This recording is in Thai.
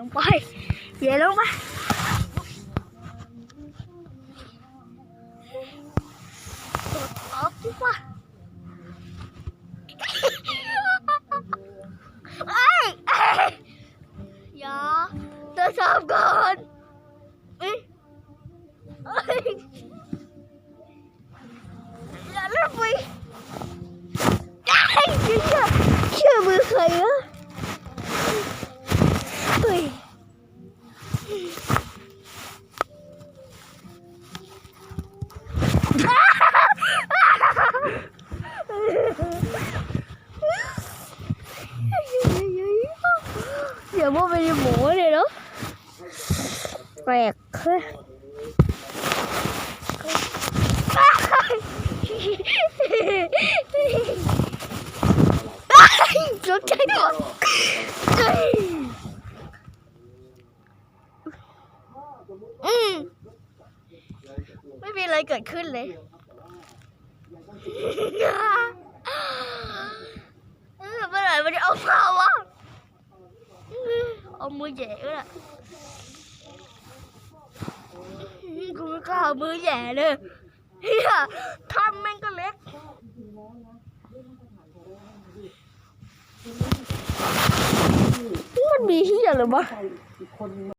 ลงไปเหยียดลงไปกดออฟดีกว่าเเดี๋ยวว่าไปหมูเลยเนาะแปลกเฮ้ยสนใจก่อนอืมไม่มีอะไรเกิดขึ้นเลยเมื่อไหร่มันจะเอามาว เอามือแย่ก็ได้กูไม่กล้าเอามือแย่เลยเฮียทำแม่งก็เล็กมันมีเฮียหรือวะ